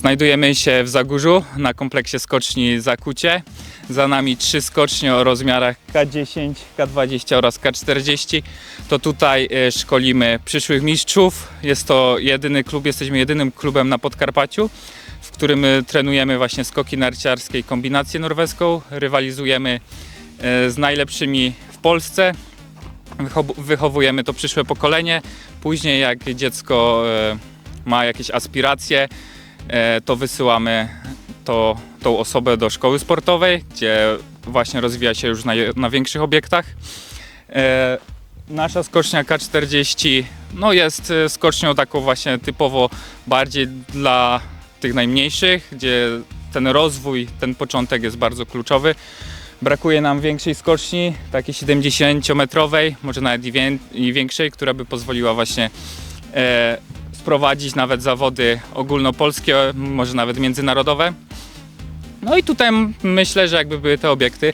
Znajdujemy się w Zagórzu na kompleksie skoczni Zakucie. Za nami trzy skocznie o rozmiarach K10, K20 oraz K40. To tutaj e, szkolimy przyszłych mistrzów. Jest to jedyny klub, jesteśmy jedynym klubem na Podkarpaciu, w którym e, trenujemy właśnie skoki narciarskie i kombinację norweską. Rywalizujemy e, z najlepszymi w Polsce. Wychow- Wychowujemy to przyszłe pokolenie. Później jak dziecko ma jakieś aspiracje, to wysyłamy to, tą osobę do szkoły sportowej, gdzie właśnie rozwija się już na, na większych obiektach. E, Nasza skocznia K40 no jest e, skocznią taką właśnie typowo bardziej dla tych najmniejszych, gdzie ten rozwój, ten początek jest bardzo kluczowy. Brakuje nam większej skoczni, takiej 70-metrowej, może nawet i, wię- i większej, która by pozwoliła właśnie e, sprowadzić nawet zawody ogólnopolskie, może nawet międzynarodowe. No i tutaj myślę, że jakby były te obiekty,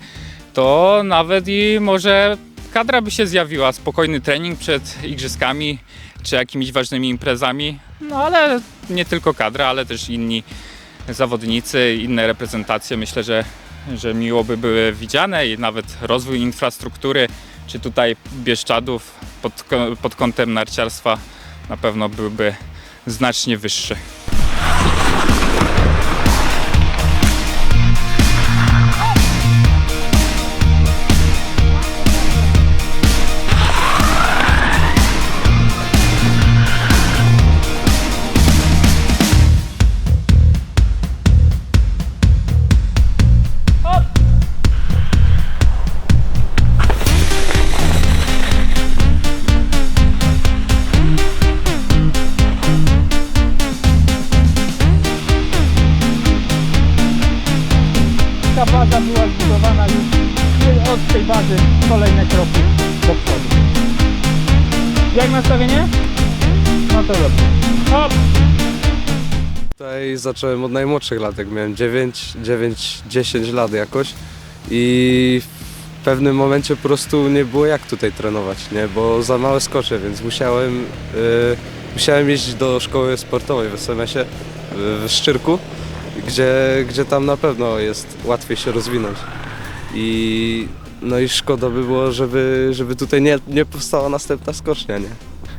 to nawet i może kadra by się zjawiła, spokojny trening przed igrzyskami czy jakimiś ważnymi imprezami. No ale nie tylko kadra, ale też inni zawodnicy, inne reprezentacje. Myślę, że, że miło by były widziane i nawet rozwój infrastruktury, czy tutaj Bieszczadów pod, pod kątem narciarstwa na pewno byłby znacznie wyższy. Ta baza była zbudowana już od tej bazy kolejne kroki do przodu. Jak nastawienie? No to dobrze. Hop! Tutaj zacząłem od najmłodszych lat, jak miałem 9, 9, 10 lat jakoś i w pewnym momencie po prostu nie było jak tutaj trenować, nie? bo za małe skocze, więc musiałem, y, musiałem jeździć do szkoły sportowej w SMS-ie w, w Szczyrku, gdzie, gdzie tam na pewno jest łatwiej się rozwinąć. I, no i szkoda by było, żeby, żeby tutaj nie, nie powstała następna skocznia, nie?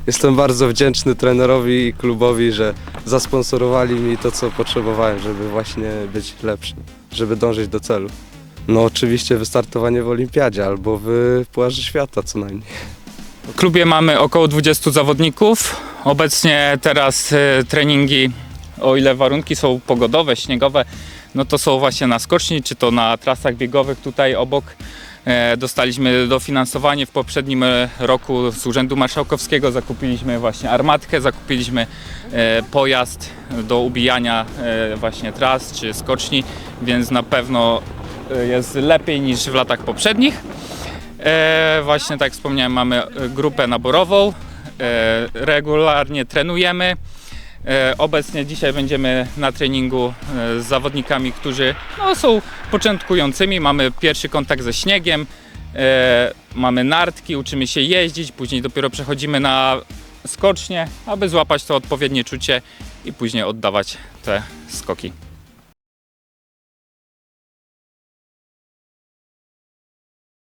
Jestem bardzo wdzięczny trenerowi i klubowi, że zasponsorowali mi to, co potrzebowałem, żeby właśnie być lepszym, żeby dążyć do celu. No oczywiście wystartowanie w olimpiadzie albo w Pucharze Świata co najmniej. W klubie mamy około 20 zawodników. Obecnie teraz e, treningi, o ile warunki są pogodowe, śniegowe, no to są właśnie na skoczni, czy to na trasach biegowych tutaj obok. E, Dostaliśmy dofinansowanie w poprzednim e, roku z Urzędu Marszałkowskiego. Zakupiliśmy właśnie armatkę, zakupiliśmy e, pojazd do ubijania właśnie tras czy skoczni, więc na pewno jest lepiej niż w latach poprzednich. Właśnie tak wspomniałem, mamy grupę naborową. Regularnie trenujemy. E, obecnie dzisiaj będziemy na treningu e, z zawodnikami, którzy no, są początkującymi. Mamy pierwszy kontakt ze śniegiem, e, mamy nartki, uczymy się jeździć, później dopiero przechodzimy na skocznie, aby złapać to odpowiednie czucie i później oddawać te skoki.